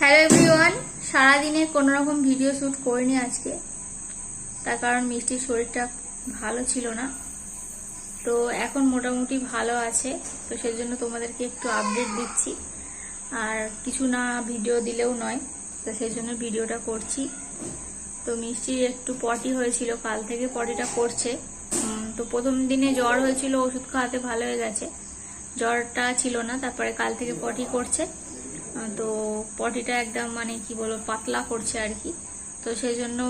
Hello everyone সারাদিনে কোনো রকম ভিডিও শ্যুট করিনি আজকে। তার কারণ মিষ্টির শরীরটা ভালো ছিল না। তো এখন মোটামুটি ভালো আছে, তো সেই জন্য তোমাদেরকে একটু আপডেট দিচ্ছি। আর কিছু না ভিডিও দিলেও নয়, তো সেই জন্য ভিডিওটা করছি। তো মিষ্টির একটু পটি হয়েছিল, কাল থেকে পটিটা করছে। তো প্রথম দিনে জ্বর হয়েছিল, ওষুধ খাওয়াতে ভালো হয়ে গেছে। জ্বরটা ছিল না, তারপরে কাল থেকে পটি করছে। তো পটিটা একদম মানে কি বলব, পাতলা করছে আর কি। তো সেই জন্য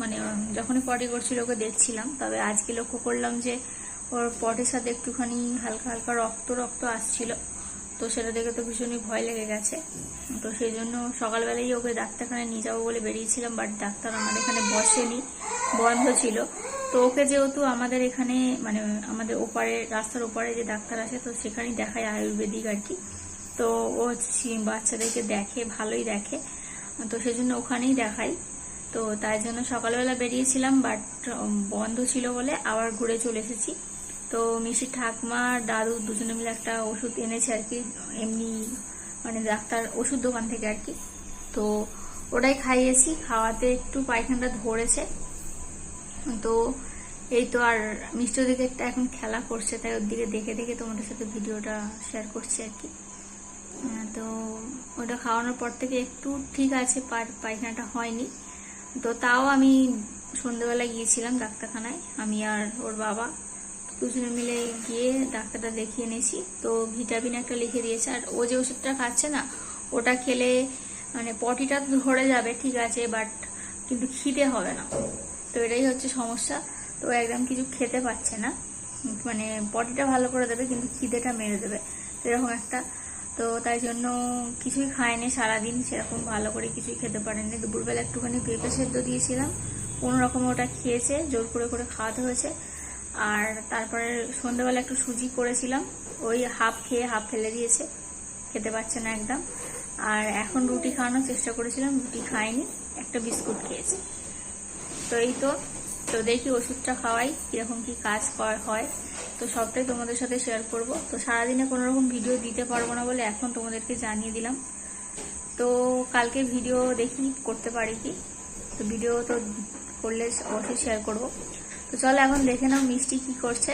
মানে যখনই পটি করছিল ওকে দেখছিলাম। তবে আজকে লক্ষ্য করলাম যে ওর পটির সাথে একটুখানি হালকা হালকা রক্ত রক্ত আসছিল। তো সেটা দেখে তো ভীষণই ভয় লেগে গেছে। তো সেই জন্য সকালবেলাই ওকে ডাক্তারখানায় নিয়ে যাব বলে বেরিয়েছিলাম বাট ডাক্তার আমার এখানে বসেনি, বন্ধ ছিল। তো ওকে যেহেতু আমাদের এখানে মানে আমাদের ওপারে, রাস্তার ওপারে যে ডাক্তার আছে, তো সেখানেই দেখায় আয়ুর্বেদিক আর কি। তো ও বাচ্চাদেরকে দেখে, ভালোই দেখে। তো সেই জন্য ওখানেই দেখাই। তো তাই জন্য সকালবেলা বেরিয়েছিলাম বাট বন্ধ ছিল বলে আবার ঘুরে চলে এসেছি। তো মিষ্টি ঠাকমা, দাদু দুজনে মিলে একটা ওষুধ এনেছে আর কি, এমনি মানে ডাক্তার ওষুধ দোকান থেকে আর কি। তো ওটাই খাইয়েছি, খাওয়াতে একটু পায়খানাটা ধরেছে। তো এই তো আর মিষ্টি ওদিকে একটা এখন খেলা করছে, তাই ওর দিকে দেখে দেখে তোমাদের সাথে ভিডিওটা শেয়ার করছি আর কি। তো ওটা খাওয়ানোর পর থেকে একটু ঠিক আছে পায়খানাটা হয়নি। তো তাও আমি সন্ধ্যেবেলা গিয়েছিলাম ডাক্তারখানায়, আমি আর ওর বাবা দুজনে মিলে গিয়ে ডাক্তারটা দেখিয়ে এনেছি। তো ভিটামিন একটা লিখে দিয়েছে, আর ও যে ওষুধটা খাচ্ছে না, ওটা খেলে মানে পটিটা ধরে যাবে, ঠিক আছে, বাট কিন্তু খিদে হবে না। তো এটাই হচ্ছে সমস্যা। তো একদম কিছু খেতে পাচ্ছে না। মানে পটিটা ভালো করে দেবে, কিন্তু খিদেটা মেরে দেবে। এরকম একটা তো তাই জন্য কিছুই খায়নি, সারাদিন সেরকম ভালো করে কিছুই খেতে পারেনি। দুপুরবেলা একটুখানি পেঁপে সেদ্ধ দিয়েছিলাম কোনো রকম ওটা খেয়েছে, জোর করে করে খাওয়াতে হয়েছে। আর তারপরে সন্ধ্যাবেলা একটু সুজি করেছিলাম, ওই হাফ খেয়ে হাফ ফেলে দিয়েছে, খেতে পারছে না একদম। আর এখন রুটি খাওয়ানোর চেষ্টা করেছিলাম, রুটি খায়নি একটা বিস্কুট খেয়েছে। তো এই তো তো দেখি ওষুধটা খাওয়াই, কীরকম কি কাজ হয়। তো সবটাই তোমাদের সাথে শেয়ার করব। তো সারাদিনে কোনো রকম ভিডিও দিতে পারব না বলে এখন তোমাদেরকে জানিয়ে দিলাম। তো কালকে ভিডিও দেখি, করতে পারি কি? তো ভিডিও তো করলে অবশ্যই শেয়ার করব। তো চলো এখন দেখে নাও মিষ্টি কি করছে।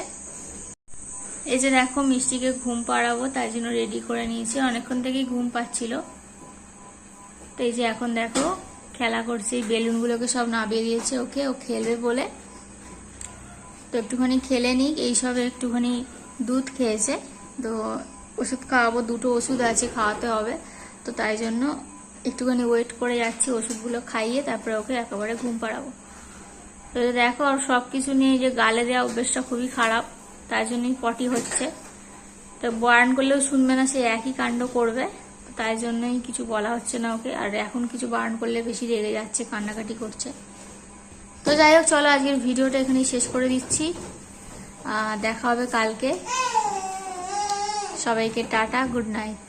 এই যে দেখো মিষ্টিকে ঘুম পাড়াবো, তাই জন্য রেডি করে নিয়েছি। অনেকক্ষণ থেকেই ঘুম পাচ্ছিল। তো এই যে এখন দেখো, খেলা করছে। এই বেলুনগুলোকে সব নামিয়ে দিয়েছে ওকে। ও খেলবে বলে তো একটুখানি খেলে নিক, এইসব একটুখানি দুধ খেয়েছে। তো ওষুধ খাওয়াবো, দুটো ওষুধ আছে, খাওয়াতে হবে। তো তাই জন্য একটুখানি ওয়েট করে যাচ্ছি, ওষুধগুলো খাইয়ে তারপরে ওকে একেবারে ঘুম পাড়াবো। তো দেখো, আর সব কিছু নিয়ে যে গালে দেওয়া অভ্যেসটা খুবই খারাপ তাই জন্যই পটি হচ্ছে। তো বয়ান করলেও শুনবে না, সে একই কাণ্ড করবে। তাই জন্যই কিছু বলা হচ্ছে না ওকে, আর এখন কিছু বারণ করলে বেশি রেগে যাচ্ছে, কান্নাকাটি করছে। তো যাই হোক, চলো আজকের ভিডিওটা এখানেই শেষ করে দিচ্ছি। দেখা হবে কালকে। সবাইকে টাটা, গুড নাইট।